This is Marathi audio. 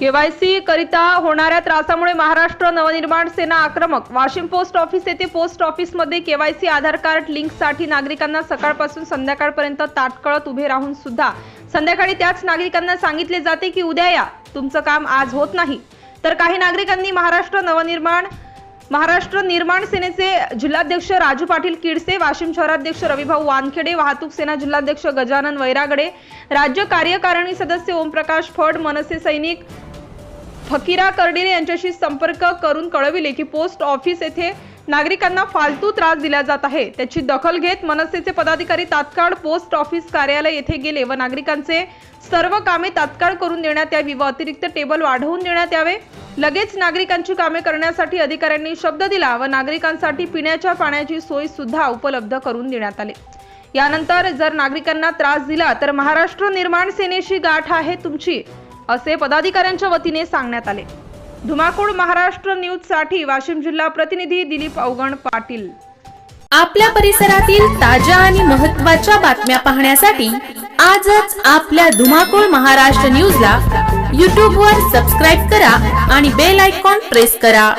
केवायसी करिता होणाऱ्या त्रासामुळे महाराष्ट्र नवनिर्माण सेना आक्रमक. वाशिम पोस्ट ऑफिस येथे पोस्ट ऑफिसमध्ये केवायसी आधार कार्ड लिंकसाठी नागरिकांना सकाळपासून संध्याकाळपर्यंत ताटकळत उभे राहून सुद्धा. संध्याकाळी त्याच नागरिकांना सांगितले जाते की उद्या या. तुमचं काम आज होत नाही. तर काही नागरिकांनी महाराष्ट्र नवनिर्माण महाराष्ट्र निर्माण सेनेचे जिल्हाध्यक्ष राजू पाटील किडसे वाशिम शहराध्यक्ष रविभाऊ वानखेडे वाहतूक सेना जिल्हाध्यक्ष गजानन वैरागडे राज्य कार्यकारिणी सदस्य ओमप्रकाश फड मनसे सैनिक फकीरा कर्डिले यांच्याशी संपर्क करून कळविले की पोस्ट ऑफिस येथे नागरिकांना फालतू त्रास दिला जात आहे. त्याची दखल घेत मनसेचे पदाधिकारी तात्काळ पोस्ट ऑफिस कार्यालय येथे गेले व नागरिकांचे सर्व कामे तात्काळ करून देण्यात यावी व अतिरिक्त टेबल वाढवून देण्यात यावे. लगेच नागरिकांची कामे करण्यासाठी अधिकाऱ्यांनी शब्द दिला व नागरिकांसाठी पिण्याच्या पाण्याची सोय सुद्धा उपलब्ध करून देण्यात आले. यानंतर जर नागरिकांना त्रास दिला तर महाराष्ट्र निर्माण सेनेशी गाठ आहे तुमची. असे पदाधिकाऱ्यांच्या वतीने सांगण्यात आले. धुमाकूळ महाराष्ट्र न्यूजसाठी वाशिम जिल्हा प्रतिनिधी दिलीप अवगण पाटील. आपल्या परिसरातील ताज्या आणि महत्त्वाच्या बातम्या पाहण्यासाठी आजच आपल्या धुमाकूळ महाराष्ट्र न्यूजला यूट्यूबवर सबस्क्राईब करा आणि बेल आयकॉन प्रेस करा.